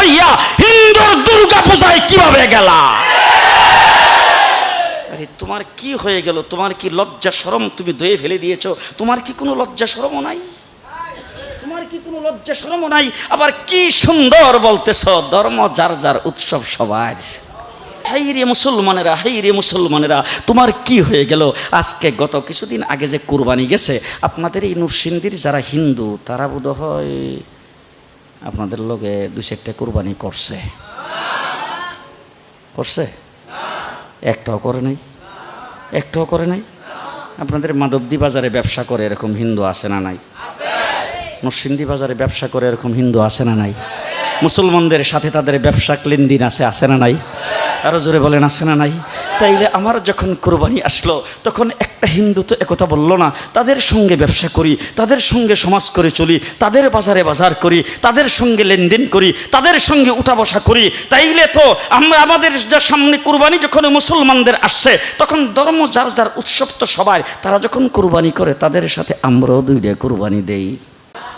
হইয়া হিন্দুর দুর্গা পূজায় কীভাবে গেলা? আরে, তোমার কি হয়ে গেল? তোমার কি লজ্জা শরম তুমি দয়ে ফেলে দিয়েছ? তোমার কি কোনো লজ্জা শরমও নাই? তোমার কি কোনো লজ্জা শরমও নাই? আবার কি সুন্দর বলতেছ, ধর্ম যার যার উৎসব সবার। হাই রে মুসলমানেরা, হাই রে মুসলমানেরা, তোমার কি হয়ে গেল? আজকে গত কিছুদিন আগে যে কুরবানি গেছে, আপনাদের এই নরসিংদীর যারা হিন্দু, তারা বোধ হয় আপনাদের লোকে দুই চারটে কুরবানি করছে। করছে? একটাও করে নাই। একটাও করে নাই। আপনাদের মাধবদী বাজারে ব্যবসা করে এরকম হিন্দু আছে না নাই? নরসিংদী বাজারে ব্যবসা করে এরকম হিন্দু আছে না নাই? মুসলমানদের সাথে তাদের ব্যবসা লেনদেন আছে আছে না নাই? আরও জোরে বলেন, আছে না নাই? তাইলে আমার যখন কোরবানি আসলো, তখন একটা হিন্দু তো একথা বলল না, তাদের সঙ্গে ব্যবসা করি, তাদের সঙ্গে সমাজ করে চলি, তাদের বাজারে বাজার করি, তাদের সঙ্গে লেনদেন করি, তাদের সঙ্গে উঠা বসা করি, তাইলে তো আমরা আমাদের যা সামনে কুরবানি যখন মুসলমানদের আসছে, তখন ধর্ম যার যার উৎসব তো সবাই তারা যখন কুরবানি করে, তাদের সাথে আমরাও দুইটা কুরবানি দেই।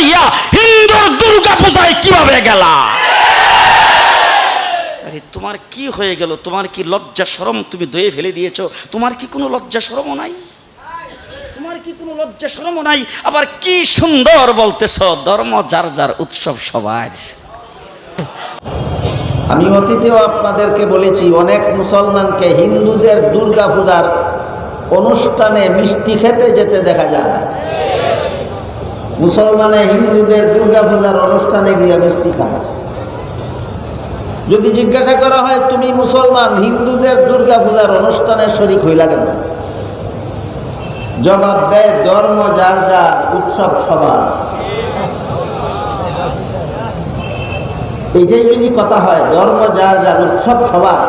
হইয়া হিন্দুর দুর্গা পূজায় কীভাবে গেলা? আরে, তোমার কি হয়ে গেল? তোমার কি লজ্জা শরম তুমি দয়ে ফেলে দিয়েছ? তোমার কি কোনো লজ্জা শরমও নাই? তোমার কি কোনো লজ্জা শরমও নাই? আবার কি সুন্দর বলতেছ, ধর্ম যার যার উৎসব সবার। আমি অতীতেও আপনাদেরকে বলেছি, অনেক মুসলমানকে হিন্দুদের দুর্গা পূজার অনুষ্ঠানে মিষ্টি খেতে যেতে দেখা যায়। মুসলমানে হিন্দুদের দুর্গা পূজার অনুষ্ঠানে গিয়ে মিষ্টি খায়। যদি জিজ্ঞাসা করা হয়, তুমি মুসলমান, হিন্দুদের দুর্গা পূজার অনুষ্ঠানে শরিক হইলা কেন? জবাব দেয়, ধর্ম, যার যার, উৎসব সবার। এইটাই যদি কথা হয়, ধর্ম, যার যার, উৎসব সবার।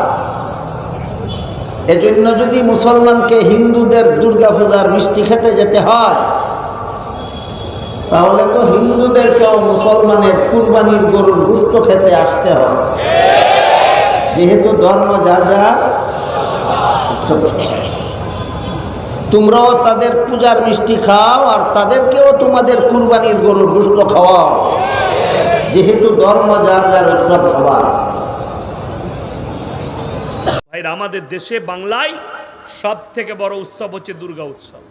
এজন্য যদি মুসলমানকে হিন্দুদের দুর্গা পূজার মিষ্টি খেতে যেতে হয় তাহলে তো হিন্দুদেরকেও মুসলমানের কুরবানির গরুর গুস্ত খেতে আসতে হয় যেহেতু ধর্ম যা যা তোমরাও তাদের পূজার মিষ্টি খাও আর তাদেরকেও তোমাদের কুরবানির গরুর গুস্ত খাওয়াও। যেহেতু ধর্ম যার যার উৎসব সবার। ভাইরা, আমাদের দেশে, বাংলায় সব থেকে বড় উৎসব হচ্ছে দুর্গা উৎসব।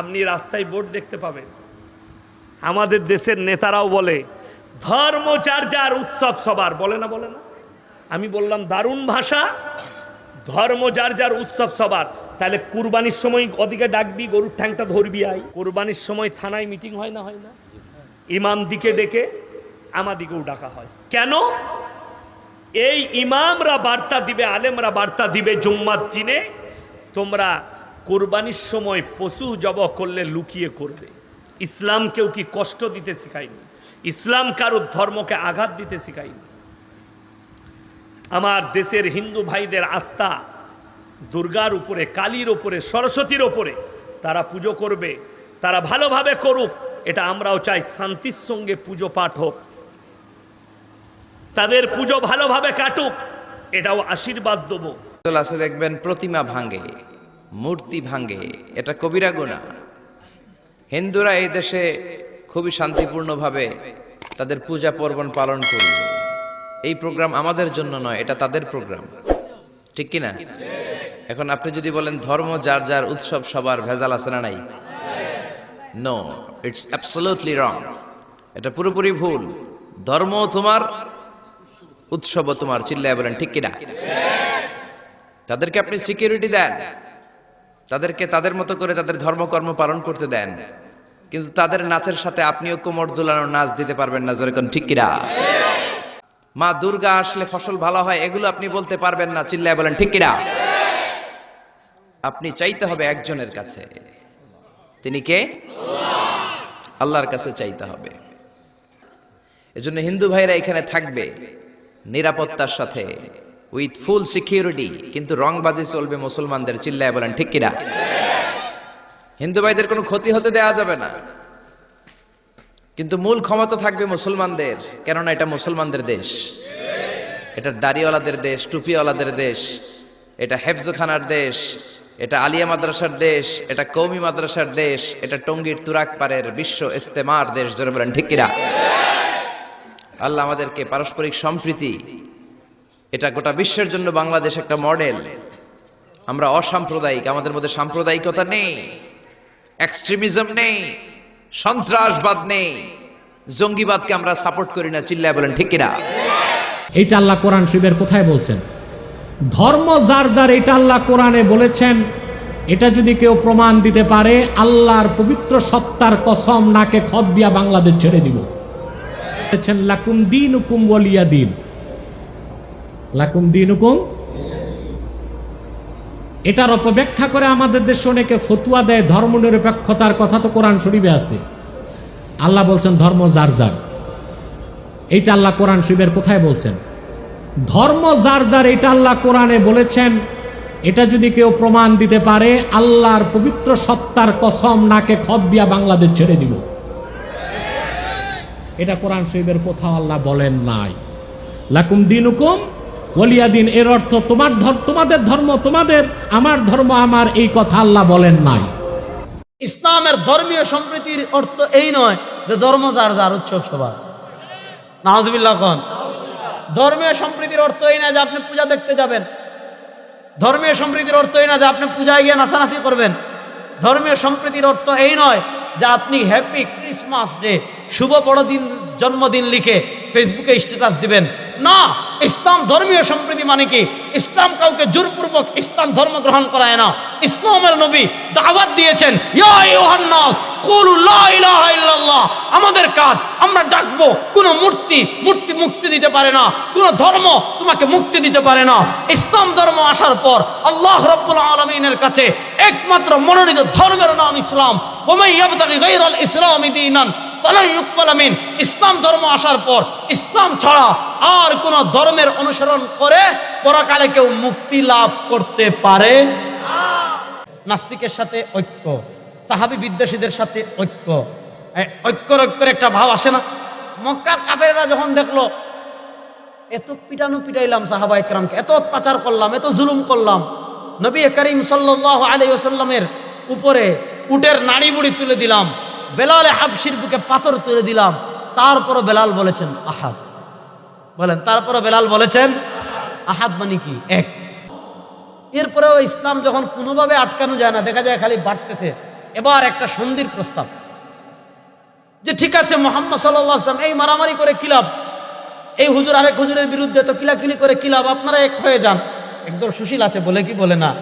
আপনি রাস্তায় বোর্ড দেখতে পাবেন। আমাদের দেশের নেতারাও বলে, ধর্ম যার যার উৎসব সবার। বলে না বলে না। আমি বললাম, দারুণ ভাষা, ধর্ম যার যার উৎসব সবার। তাহলে কুরবানির সময় ওদিকে ডাকবি, গরুর ঠ্যাংটা ধরবি আই। কুরবানির সময় থানায় মিটিং হয় না হয় না? ইমাম দিকে ডেকে আমাদিকেও ডাকা হয়। কেন? এই ইমামরা বার্তা দিবে, আলেমরা বার্তা দিবে জুম্মাত চিনে তোমরা কোরবানির সময় পশু জব করলে লুকিয়ে করবে। ইসলাম কেউ কি কষ্ট দিতে শেখায়নি? ইসলাম কারোর ধর্মকে আঘাত দিতে শেখায়নি? আমার দেশের হিন্দু ভাইদের আস্থা দুর্গার উপরে, কালীর উপরে, সরস্বতীর উপরে, তারা পুজো করবে, তারা ভালোভাবে করুক, এটা আমরাও চাই, শান্তির সঙ্গে পুজো পাঠ হোক। তাদের পুজো ভালোভাবে কাটুক, এটাও আশীর্বাদ দেবো। আছে দেখবেন প্রতিমা ভাঙ্গে মূর্তি ভাঙ্গে এটা কবিরা গুণা হিন্দুরা এই দেশে খুবই শান্তিপূর্ণভাবে তাদের পূজা পার্বণ পালন করবে। এই প্রোগ্রাম আমাদের জন্য নয়, এটা তাদের প্রোগ্রাম। ঠিক কি না? এখন আপনি যদি বলেন ধর্ম যার যার উৎসব সবার ভেজাল আছে না নাই? নো ইটস অ্যাবসোলুটলি রং এটা পুরোপুরি ভুল। ধর্ম তোমার উৎসবও তোমার, চিল্লায় বলেন, ঠিক কিনা তাদেরকে আপনি সিকিউরিটি দেন। তাদেরকে তাদের মতো করে তাদের ধর্মকর্ম পালন করতে দেন। কিন্তু তাদের নাচের সাথে আপনিও কোমর দুলানোর নাচ দিতে পারবেন না, জোরে ঠিক কিনা? মা দুর্গা আসলে ফসল ভালো হয়, এগুলো আপনি বলতে পারবেন না, চিল্লায় বলেন ঠিক কিনা? আপনি চাইতে হবে একজনের কাছে। তিনি কে? আল্লাহর কাছে চাইতে হবে। এজন্য হিন্দু ভাইরা এখানে থাকবে নিরাপত্তার সাথে উইথ ফুল সিকিউরিটি কিন্তু রংবাজি চলবে মুসলমানদের, চিল্লায় বলেন ঠিক কিনা? হিন্দু ভাইদের কোনো ক্ষতি হতে দেওয়া যাবে না। কিন্তু মূল ক্ষমতা থাকবে মুসলমানদের, কেননা এটা মুসলমানদের দেশ। এটা দাড়িওয়ালাদের দেশ, টুপিওয়ালাদের দেশ, এটা হেফজখানার দেশ, এটা আলিয়া মাদ্রাসার দেশ, এটা কৌমি মাদ্রাসার দেশ, এটা টঙ্গীর তুরাকপাড়ের বিশ্ব ইস্তেমার দেশ, জোরে বলেন, ঠিক কিনা? আল্লাহ আমাদেরকে পারস্পরিক সম্প্রীতি, এটা গোটা বিশ্বের জন্য বাংলাদেশ একটা মডেল। আমরা অসাম্প্রদায়িক, আমাদের মধ্যে সাম্প্রদায়িকতা নেই। এক্সট্রিমিজম নেই, সন্ত্রাসবাদ নেই। জঙ্গিবাদকে আমরা সাপোর্ট করি না, চিল্লায় বলেন, ঠিক কিনা? এইটা আল্লাহ কোরআন শিবের কোথায় বলছেন? ধর্ম যার যার, এটা আল্লাহ কোরআনে বলেছেন। এটা যদি কেউ প্রমাণ দিতে পারে, আল্লাহর পবিত্র সত্তার কসম নাকে খদ দিয়া বাংলাদেশ ছেড়ে দিব। লাকুম দিন হুকুম বলিয়া দিন লাকুম দিন হুকুম এটার অপব্যাখ্যা করে আমাদের দেশে অনেকে ফতুয়া দেয় ধর্মনিরপেক্ষতার কথা তো কোরআন শরীফে আছে। আল্লাহ বলছেন, ধর্ম যার যার। এইটা আল্লাহ কোরআন শরীফের কোথায় বলছেন? ধর্ম যার যার, এটা আল্লাহ কোরআনে বলেছেন। এটা যদি কেউ প্রমাণ দিতে পারে, আল্লাহর পবিত্র সত্তার কসম নাকে খদ দিয়া বাংলাদেশ ছেড়ে দিব। এটা কোরআন শরীফের কোথাও আল্লাহ বলেন নাই। লাকুম দিন হুকুম ওলিয়া দিন এর অর্থ তোমার তোমাদের ধর্ম, তোমাদের, আমার ধর্ম, আমার এই কথা আল্লাহ বলেন নাই। ইসলামের ধর্মীয় সম্প্রীতির অর্থ এই নয় যে ধর্ম যার যার উৎসব সবার। নাহজবিল্লা কন। ধর্মীয় সম্প্রীতির অর্থ এই না যে আপনি পূজা দেখতে যাবেন। ধর্মীয় সম্প্রীতির অর্থ এই না যে আপনি পূজায় গিয়ে নাচানাচি করবেন। ধর্মীয় সম্প্রীতির অর্থ এই নয় যে আপনি হ্যাপি ক্রিসমাস ডে শুভ বড়দিন, জন্মদিন লিখে ফেসবুকে স্ট্যাটাস দিবেন। না, ইসলাম ধর্মীয় সম্প্রীতি মানে কি? ইসলাম কাউকে জোরপূর্বক ইসলাম ধর্ম গ্রহণ করায় না। ইসলামের নবী দাওয়াত দিয়েছেন আমাদের কাজ, আমরা ডাকবো, কোন মূর্তি মূর্তি মুক্তি দিতে পারে না, কোন ধর্ম তোমাকে মুক্তি দিতে পারে না। ইসলাম ধর্ম আসার পর আল্লাহ রাব্বুল আলামিনের কাছে একমাত্র মনোনীত ধর্মের নাম ইসলাম। ইসলামি ইউকবাল ইসলাম ধর্ম আসার পর, ইসলাম ছাড়া আর কোন ধর্মের অনুসরণ করে পরকালে কেউ মুক্তি লাভ করতে পারে নাস্তিকের সাথে ঐক্য, সাহাবি বিদ্বেষীদের সাথে ঐক্য। ঐক্যর ঐক্যর একটা ভাব আসে না। মক্কার কাফেরা যখন দেখল, এত পিটানো পিটাইলাম সাহাবা একরামকে, এত অত্যাচার করলাম, এত জুলুম করলাম, নবী করিম সাল্লাহ আলী ওসাল্লামের উপরে উটের নাড়ি বুড়ি তুলে দিলাম। বেলালে হাবসির বুকে পাথর তুলে দিলাম। তারপরও বেলাল বলেছেন, আহাদ। বলেন, তারপরও বেলাল বলেছেন, আহাদ মানে কি? এক। এরপরেও ইসলাম যখন কোনোভাবে আটকানো যায় না, দেখা যায় খালি বাড়তেছে। এবার একটা সন্ধির প্রস্তাব। যে ঠিক আছে, মোহাম্মদ সাল্লাহ আসলাম এই মারামারি করে কিলাব এই হুজুর আরেক হুজুরের বিরুদ্ধে তো কিলাকিলি করে কিলাব আপনারা এক হয়ে যান। একদম সুশীল আছে বলে কি বলে না?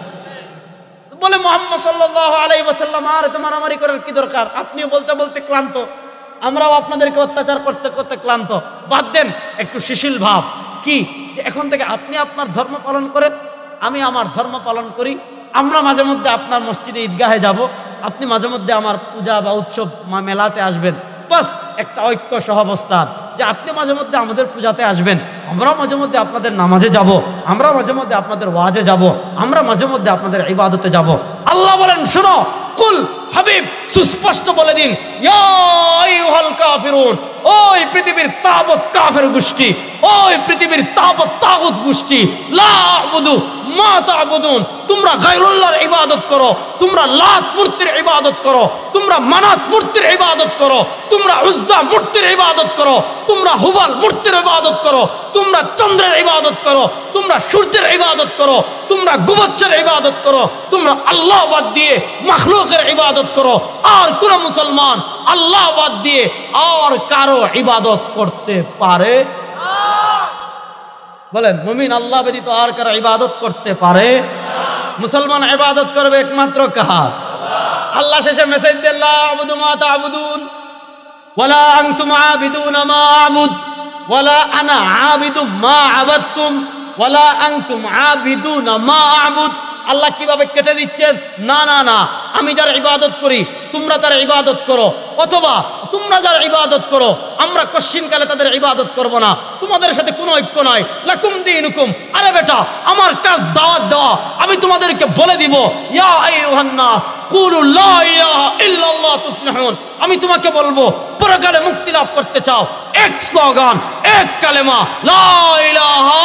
বলে মোহাম্মদ সাল্লাহ আলাই ওসাল্লাম আর তো মারামারি করার কি দরকার? আপনিও বলতে বলতে ক্লান্ত। আমরাও আপনাদেরকে অত্যাচার করতে করতে ক্লান্ত। বাদ দেন, একটু শিশিল ভাব। কি? এখন থেকে আপনি আপনার ধর্ম পালন করেন, আমি আমার ধর্ম পালন করি, আমরা মাঝে মধ্যে আপনার মসজিদে ঈদগাহে যাব। আপনি মাঝে মধ্যে আমার পূজা বা উৎসব মেলাতে আসবেন। বাস একটা ঐক্য সহাবস্থান যে আপনি মাঝে মধ্যে আমাদের পূজাতে আসবেন, আমরাও মাঝে মধ্যে আপনাদের নামাজে যাব আমরা মাঝে মধ্যে আপনাদের ওয়াজে যাব, আমরা মাঝে মধ্যে আপনাদের ইবাদতে যাব। আল্লাহ বলেন, শুনো, কুল হাবিব, সুস্পষ্ট বলে দিন, ইয়া আইয়ুহাল কাফিরুন ওই পৃথিবীর তাবত কাফের গোষ্ঠী, ওই পৃথিবীর তাবত তাগুত গোষ্ঠী। লা আবুদু, মা তাবুদুন, তোমরা গায়রুল্লাহর ইবাদত করো, তোমরা লাত মূর্তির ইবাদত করো, তোমরা মানাত মূর্তির ইবাদত করো, তোমরা উজ্জা মূর্তির ইবাদত করো, তোমরা হুবাল মূর্তির ইবাদত করো, তোমরা চন্দ্রের ইবাদত করো, তোমরা সূর্যের ইবাদত করো, তোমরা গুবচ্ছের ইবাদত করো, তোমরা আল্লাহ বাদ দিয়ে মাখলুকের ইবাদত করো আর কোন মুসলমান আল্লাহ বাদ দিয়ে আর কারও ইবাদত করতে পারে? বলেন, মুমিন আল্লাহ ব্যতীত আর কারও ইবাদত করতে পারে? মুসলমান ইবাদত করবে একমাত্র কাহা আল্লাহ শেষে মেসেজ দিল আবুদু মা তাবুদুন, ওয়ালা আনতুম আবিদুন মা আবুদ ওয়ালা আনা আবিদু মা আবাদতুম, ওয়ালা আনতুম আবিদুন মা আবুদ আল্লাহ কীভাবে কেটে দিচ্ছেন? না না না। আমি যার ইবাদত করি, তোমরা তার ইবাদত করো। অথবা তোমরা যার ইবাদত করো, আমরা কশ্চিনকালে তাদের ইবাদত করব না। তোমাদের সাথে কোনো ঐক্য নয় লাকুম দিন হুকুম আরে বেটা, আমার কাজ দাওয়াত দেওয়া। আমি তোমাদেরকে বলে দিব, ইয়া আইয়ুহান নাস কুলু লা ইলাহা ইল্লাল্লাহ তুফলিহুন আমি তোমাকে বলব, পরকালে মুক্তি লাভ করতে চাও। এক স্লোগান, এক কালেমা লা ইলাহা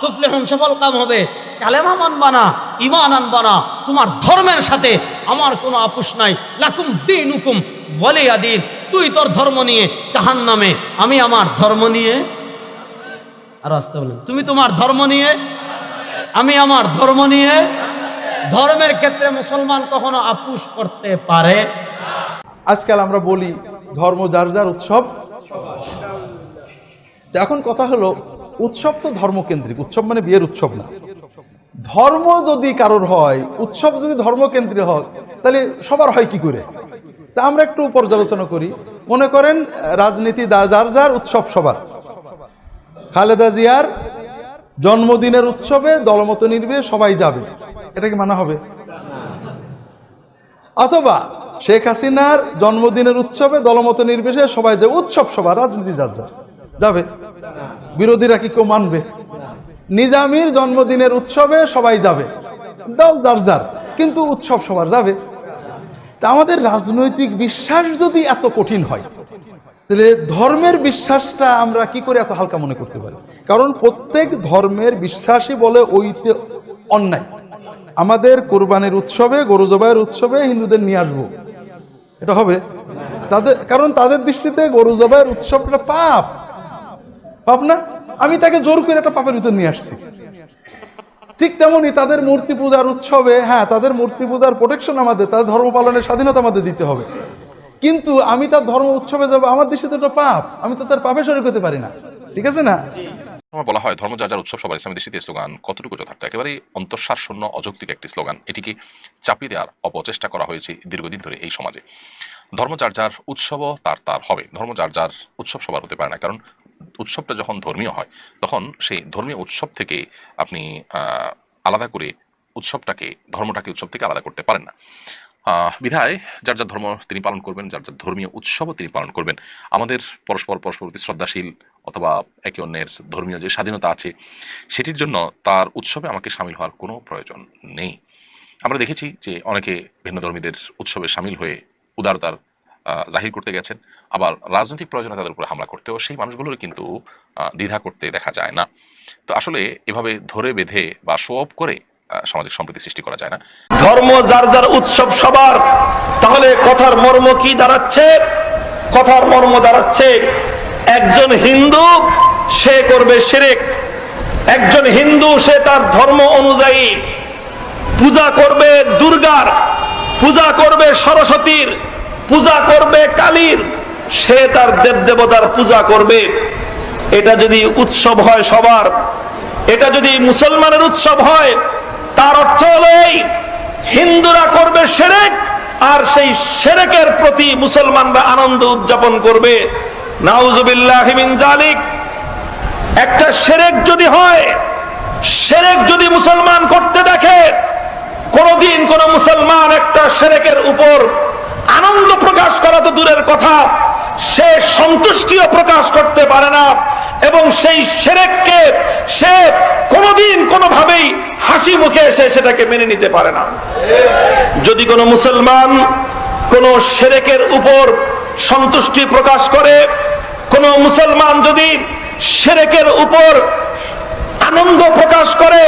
তুফলিহুন সফল কাম হবে। কালেমা মানবা না ইমান আনবা না তোমার ধর্মের সাথে আমার কোনো আপোষ নাই। লাকুম দিন হুকুম বলে দিন। তুই তোর ধর্ম নিয়ে জাহান নামে আমি আমার ধর্ম নিয়ে আর আসতে বলেন। তুমি তোমার ধর্ম নিয়ে আমি আমার ধর্ম নিয়ে ধর্মের ক্ষেত্রে মুসলমান কখনো আপুষ করতে পারে? আজকাল আমরা বলি ধর্ম যার যার উৎসব। এখন কথা হলো উৎসব তো ধর্মকেন্দ্রিক, উৎসব মানে বিয়ের উৎসব না। ধর্ম যদি কারোর হয়, উৎসব যদি ধর্মকেন্দ্রিক হয়, তাহলে সবার হয় কি করে? তা আমরা একটু পর্যালোচনা করি। মনে করেন, রাজনীতি যার যার উৎসব সবার। খালেদা জিয়ার জন্মদিনের উৎসবে দলমত নির্বে সবাই যাবে। এটা কি মানা হবে? অথবা শেখ হাসিনার জন্মদিনের উৎসবে দলমত নির্বিশেষে সবাই যাবে। উৎসব সবার, রাজনীতি যার যার। যাবে। বিরোধীরা কি কেউ মানবে? নিজামীর জন্মদিনের উৎসবে সবাই যাবে। দল যার যার, কিন্তু উৎসব সবার যাবে। তা আমাদের রাজনৈতিক বিশ্বাস যদি এত কঠিন হয়, তাহলে ধর্মের বিশ্বাসটা আমরা কি করে এত হালকা মনে করতে পারি? কারণ প্রত্যেক ধর্মের বিশ্বাসই বলে ওইতে অন্যায়। আমাদের কোরবানের উৎসবে, গরু জবাইয়ের উৎসবে হিন্দুদের নিয়ে আসব। এটা হবে। তাদের, কারণ তাদের দৃষ্টিতে গরু জবাইয়ের উৎসবটা পাপ। পাপ না? আমি তাকে জোর করে একটা পাপের ভিতর নিয়ে আসছি। ঠিক তেমনি তাদের মূর্তি পূজার উৎসবে হ্যাঁ তাদের মূর্তি পূজার প্রোটেকশন আমাদের, তাদের ধর্ম পালনের স্বাধীনতা আমাদের দিতে হবে। কিন্তু আমি তার ধর্ম উৎসবে যাব, আমার দৃষ্টিতে ওটা পাপ, আমি তো তার পাপে শরীর করতে পারি না। ঠিক আছে না? সময় বলা হয়, ধর্ম যার উৎসব, সবার ইসলামী দৃষ্টিতে স্লোগান কতটুকু যথার্থ? একেবারেই অন্তঃসার শূন্য অযৌক্তিক একটি স্লোগান। এটিকে চাপিয়ে দেওয়ার অপচেষ্টা করা হয়েছে দীর্ঘদিন ধরে এই সমাজে। ধর্ম যার যার উৎসবও তার তার হবে। ধর্ম যার যার উৎসব সবার হতে পারে না, কারণ উৎসবটা যখন ধর্মীয় হয়, তখন সেই ধর্মীয় উৎসব থেকে আপনি আলাদা করে উৎসবটাকে, ধর্মটাকে উৎসব থেকে আলাদা করতে পারেন না। বিধায় যার যার ধর্ম তিনি পালন করবেন, যার যার ধর্মীয় উৎসবও তিনি পালন করবেন। আমাদের পরস্পর পরস্পর প্রতি শ্রদ্ধাশীল অথবা একে অন্যের ধর্মীয় যে স্বাধীনতা আছে, সেটির জন্য তার উৎসবে আমাকে সামিল হওয়ার কোনো প্রয়োজন নেই। আমরা দেখেছি যে অনেকে ভিন্ন ধর্মীদের উৎসবে সামিল হয়ে উদারতার জাহির করতে গেছেন। আবার রাজনৈতিক প্রয়োজনে তাদের উপরে হামলা করতেও সেই মানুষগুলোর কিন্তু দ্বিধা করতে দেখা যায় না। তো আসলে এভাবে ধরে বেঁধে বা শো অফ করে সামাজিক সম্প্রীতি সৃষ্টি করা যায় না। ধর্ম যার যার উৎসব সবার, তাহলে কথার মর্ম কি দাঁড়াচ্ছে? কথার মর্ম দাঁড়াচ্ছে, একজন হিন্দু সে করবে সেরেক একজন হিন্দু সে তার ধর্ম অনুযায়ী পূজা করবে দুর্গার, পূজা করবে সরস্বতীর পূজা করবে কালীর, সে তার দেবদেবতার পূজা করবে। এটা যদি উৎসব হয় সবার, এটা যদি মুসলমানের উৎসব হয়, তার অর্থ হলো এই, হিন্দুরা করবে সেরেক, আর সেই সেরেকের প্রতি মুসলমানরা আনন্দ উদযাপন করবে। জালিক একটা সেরেক যদি হয়, সেরেক যদি মুসলমান করতে দেখে, কোনদিন কোন মুসলমান একটা সেরেকের উপর আনন্দ প্রকাশ করা তো দূরের কথা। সে সন্তুষ্টিও প্রকাশ করতে পারে না এবং সেই সেরেককে সে কোনোদিন কোনোভাবেই হাসি মুখে এসে সেটাকে মেনে নিতে পারে না। যদি কোনো মুসলমান কোন সেরেকের উপর সন্তুষ্টি প্রকাশ করে, কোন মুসলমান যদি সেরেকের উপর আনন্দ প্রকাশ করে,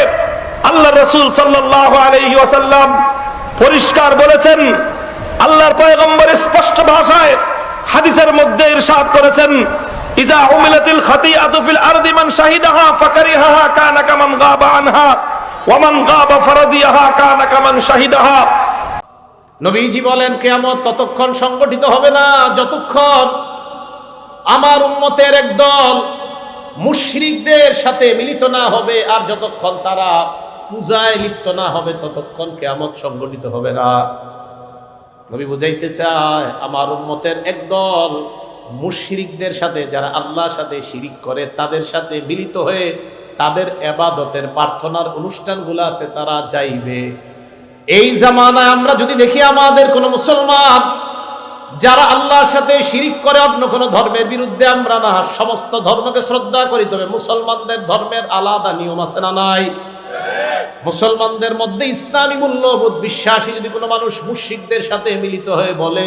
আল্লাহ রসুল সাল্লাহ আলহি ওয়াসাল্লাম পরিষ্কার বলেছেন আল্লাহর পয়গম্বর স্পষ্ট ভাষায় হাদিসের মধ্যে ইরশাদ করেছেন, ইজা উমিলাতিল খাতিআতু ফিল আরদি মান শাহিদাহা ফাকারিহাহা কানা কামান গাবা আনহা, ওয়া মান গাবা ফারাদিয়াহা কানা কামান শাহিদাহা। নবীজি বলেন, কেয়ামত ততক্ষণ সংগঠিত হবে না, যতক্ষণ আমার উম্মতের একদল মুশরিকদের সাথে মিলিত না হবে, আর যতক্ষণ তারা পূজায় লিপ্ত না হবে, ততক্ষণ কেয়ামত সংগঠিত হবে না। নবী বুঝাইতে চায়, আমার উম্মতের একদল মুশরিকদের সাথে যারা আল্লাহর সাথে শিরিক করে, তাদের সাথে মিলিত হয়ে তাদের এবাদতের প্রার্থনার অনুষ্ঠানগুলাতে তারা যাইবে। এই জামানায় আমরা যদি দেখি আমাদের কোন মুসলমান যারা আল্লাহর সাথে শিরিক করে, অন্য কোন ধর্মের বিরুদ্ধে আমরা না, সমস্ত ধর্মকে শ্রদ্ধা করি, তবে মুসলমানদের ধর্মের আলাদা নিয়ম আছে না নাই? মুসলমানদের মধ্যে ইসলামী মূল্যবোধ বিশ্বাসী যদি কোনো মানুষ মুশরিকদের সাথে মিলিত হয়ে বলে,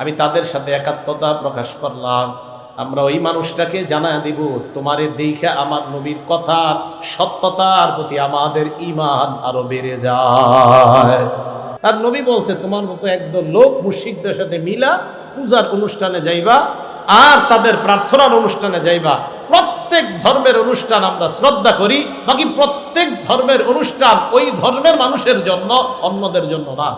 আমি তাদের সাথে একাত্মতা প্রকাশ করলাম, আমরা ওই মানুষটাকে জানা দিব, তোমারে দেখে আমার নবীর কথা, সত্যতার প্রতি আমাদের ইমান আরও বেড়ে যায়। আর নবী বলছে, তোমার মতো একদম লোক মুশরিকদের সাথে মিলা পূজার অনুষ্ঠানে যাইবা, আর তাদের প্রার্থনার অনুষ্ঠানে যাইবা প্রত্যেক ধর্মের অনুষ্ঠান আমরা শ্রদ্ধা করি, বাকি প্রত্যেক ধর্মের অনুষ্ঠান ওই ধর্মের মানুষের জন্য, অন্যদের জন্য না।